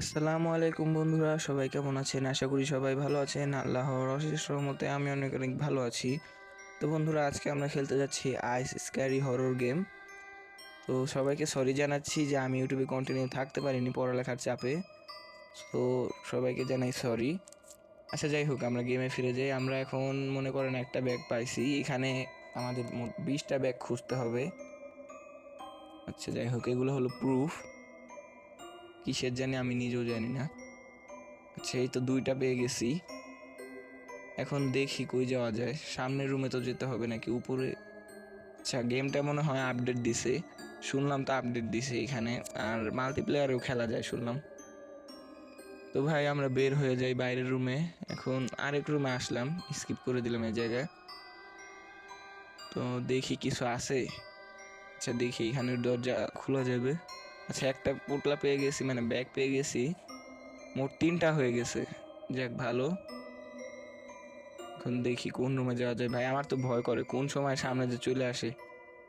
আসসালামু আলাইকুম বন্ধুরা, সবাই কেমন আছেন? আশা করি সবাই ভালো আছেন। আল্লাহর অশেষ রহমতে আমি অনেক অনেক ভালো আছি। তো বন্ধুরা, আজকে আমরা খেলতে যাচ্ছি আইস স্ক্যারি হরর গেম তো সবাইকে সরি জানাচ্ছি যে আমি ইউটিউবে কন্টিনিউ থাকতে পারিনি পড়ালেখার চাপে। তো সবাইকে জানাই সরি আচ্ছা যাই হোক, আমরা গেমে ফিরে যাই। আমরা এখন, মনে করেন, একটা ব্যাগ পাইছি। এখানে আমাদের মোট বিশটা ব্যাগ খুঁজতে হবে। আচ্ছা যাই হোক, এগুলো হলো প্রুফ কিসের জানি আমি নিজেও জানি না। আচ্ছা এই তো দুইটা পেয়ে গেছি। এখন দেখি কই যাওয়া যায়। সামনের রুমে তো যেতে হবে নাকি? উপরে। আচ্ছা গেমটা মনে হয় আপডেট দিছে। শুনলাম তো আপডেট দিছে এখানে। আর মাল্টিপ্লেয়ারেও খেলা যায়, শুনলাম। তো ভাই, আমরা বের হয়ে যাই বাইরের রুমে এখন আরেক রুমে আসলাম। স্কিপ করে দিলাম এই জায়গায়। তো দেখি কিছু আছে। আচ্ছা দেখি এখানে দরজা খোলা যাবে। আচ্ছা একটা পোটলা পেয়ে গেছি মানে ব্যাগ পেয়ে গেছি। মোট তিনটা হয়ে গেছে। যাক, ভালো। এখন দেখি কোন রুমে যাওয়া যায়। ভাই, আমার তো ভয় করে কোন সময় সামনে যে চলে আসে।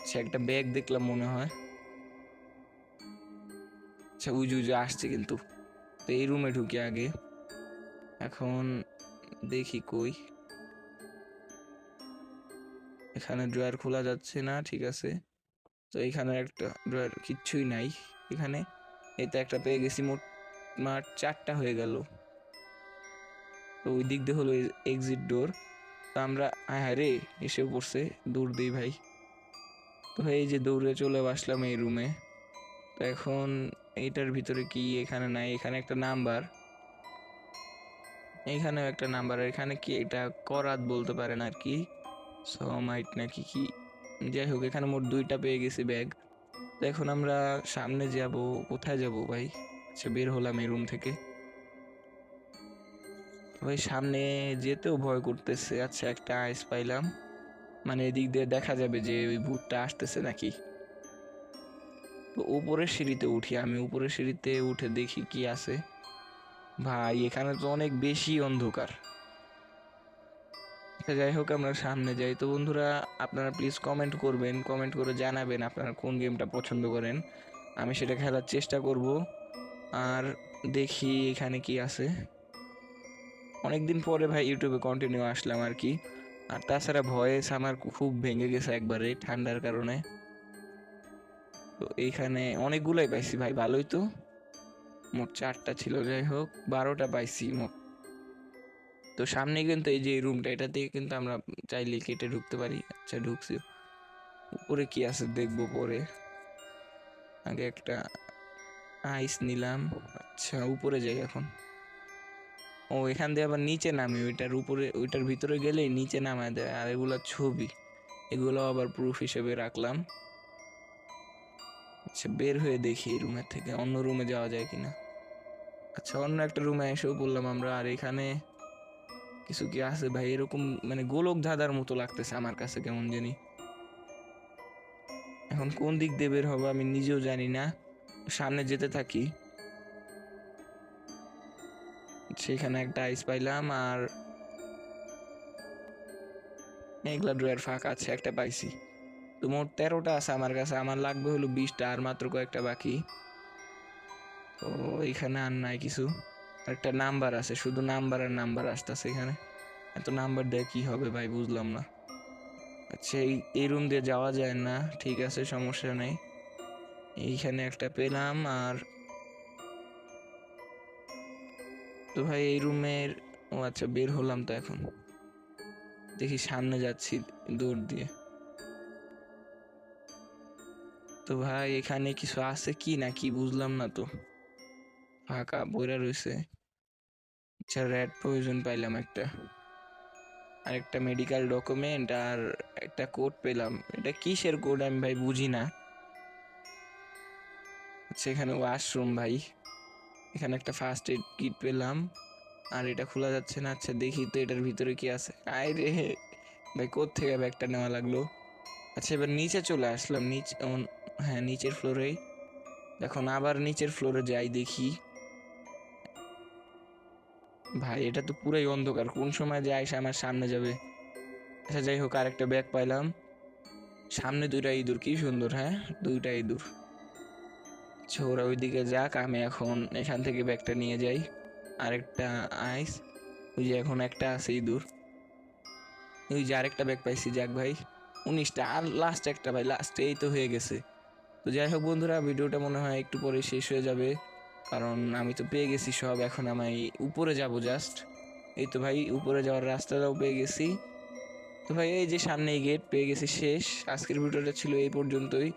সে একটা ব্যাগ দেখলাম মনে হয়। আচ্ছা উজু উজু আসছে কিন্তু। তো এই রুমে ঢুকি আগে। এখন দেখি কই। এখানে ড্রয়ার খোলা যাচ্ছে না, ঠিক আছে। তো এখানে একটা ড্রয়ার কিচ্ছুই নাই। এখানে। এতে একটা পেয়ে গেছি মোট মাঠ চারটা হয়ে গেল। তো ওই দিক দিয়ে হলো এক্সিট ডোর তো আমরা হ্যাঁ হ্যাঁ রে, এসে পড়ছে দৌড় দিই ভাই। তো এই যে দৌড়ে চলে আসলাম এই রুমে তো এখন এইটার ভিতরে কি, এখানে নাই, এখানে একটা নাম্বার এইখানেও একটা নাম্বার এখানে কি এটা করাত বলতে পারেন আর কি। সমাইট নাকি কি। যাই হোক, এখানে মোট দুইটা পেয়ে গেছি ব্যাগ তো এখন আমরা সামনে যাব, কোথায় যাব ভাই? আচ্ছা বের হলাম এই রুম থেকে। ভাই, সামনে যেতেও ভয় করতেছে। আচ্ছা একটা আইস পাইলাম। মানে এদিক দিয়ে দেখা যাবে যে ওই ভূতটা আসতেছে নাকি। তো উপরের সিঁড়িতে উঠি আমি। উপরের সিঁড়িতে উঠে দেখি কি আছে। ভাই, এখানে তো অনেক বেশি অন্ধকার। যাই হোক আমরা সামনে যাই। তো বন্ধুরা, আপনারা প্লিজ কমেন্ট করবেন কমেন্ট করে জানাবেন আপনারা কোন গেমটা পছন্দ করেন। আমি সেটা খেলার চেষ্টা করব। আর দেখি এখানে কি আছে। অনেকদিন পরে ভাই ইউটিউবে কন্টিনিউ আসলাম আর কি। আর তাছাড়া ভয়েস আমার খুব ভেঙে গেছে একবারে ঠান্ডার কারণে। তো এইখানে অনেকগুলাই পাইছি ভাই, ভালোই তো। মোট চারটা ছিল, যাই হোক, বারোটা পাইছি মোট। তো সামনে কিন্তু এই যে রুমটা এটা দিয়ে কিন্তু আমরা চাইলে কেটে ঢুকতে পারি। আচ্ছা ঢুকছি। উপরে কি আছে দেখব পরে। আগে একটা আইস নিলাম। আচ্ছা উপরে যাই এখন। ও, এখান দিয়ে আবার নিচে নামি, ওইটার উপরে, ওইটার ভিতরে গেলেই নিচে নামায় দেয়। আর এগুলো ছবি, এগুলো আবার প্রুফ হিসেবে রাখলাম। আচ্ছা বের হয়ে দেখি এই রুমের থেকে, অন্য রুমে যাওয়া যায় কিনা। আচ্ছা অন্য একটা রুমে এসেও বললাম আমরা। আর এখানে কিছু কি আছে? ভাই, এরকম মানে গোলক ধাঁধার মতো লাগতেছে আমার কাছে, কেমন জানি। এখন কোন দিক দিয়ে বের হবে আমি নিজেও জানি না। সামনে যেতে থাকি। সেখানে একটা আইস পাইলাম আর এগুলা ড্রয়ার ফাঁকা আছে, একটা পাইছি। তো মোট তেরোটা আছে আমার কাছে, আমার লাগবে হলো বিশটা আর মাত্র কয়েকটা বাকি। তো এখানে আর নাই কিছু। একটা নাম্বার আছে, শুধু নাম্বার আর নাম্বার আসতেছে এখানে। এত নাম্বার দিয়ে কি হবে ভাই, বুঝলাম না। আচ্ছা এই এই রুম দিয়ে যাওয়া যায় না, ঠিক আছে, সমস্যা নেই। এইখানে একটা পেলাম আর তো ভাই, এই রুমের ও আচ্ছা বের হলাম তো এখন। দেখি সামনে যাচ্ছি দৌড় দিয়ে। তো ভাই, এখানে কিছু আছে কি না কি বুঝলাম না তো। ফাঁকা বইরা রয়েছে। আচ্ছা র্যাড প্রয়োজন পাইলাম একটা। আর একটা মেডিকেল ডকুমেন্ট আর একটা কোড পেলাম। এটা কিসের কোড আমি ভাই বুঝি না। আচ্ছা এখানে ওয়াশরুম ভাই। এখানে একটা ফার্স্ট এড কিট পেলাম। আর এটা খোলা যাচ্ছে না। আচ্ছা দেখি তো এটার ভিতরে কি আছে। আয় রে ভাই থেকে ব্যাগটা নেওয়া লাগল? আচ্ছা এবার নিচে চলে আসলাম। নিচ হ্যাঁ নিচের ফ্লোরেই এখন আবার নিচের ফ্লোরে যাই দেখি। ভাই, এটা তো পুরাই অন্ধকার। কোন সময় যে আইসা আমার সামনে যাবে? আচ্ছা যাই হোক, আরেকটা ব্যাগ পাইলাম। সামনে দুইটা ইঁদুর, কি সুন্দর হ্যাঁ? দুইটা ইঁদুর। আচ্ছা ওরা ওইদিকে যাক, আমি এখন এখান থেকে ব্যাগটা নিয়ে যাই। আরেকটা আইস ওই যে এখন একটা আছে ইঁদুর। ওই যে আরেকটা ব্যাগ পাইছি, যাক ভাই। উনিশটা, আর লাস্ট একটা ভাই লাস্ট এই তো হয়ে গেছে। তো যাই হোক বন্ধুরা, ভিডিওটা মনে হয় একটু পরে শেষ হয়ে যাবে। কারণ আমি তো পেয়ে গেছি সব, এখন আমি উপরে যাব জাস্ট এই তো ভাই, উপরে যাওয়ার রাস্তাটাও পেয়ে গেছি। তো ভাই, এই যে সামনেই গেট পেয়ে গেছি শেষ। আজকের ভিডিওটা ছিল এই পর্যন্তই।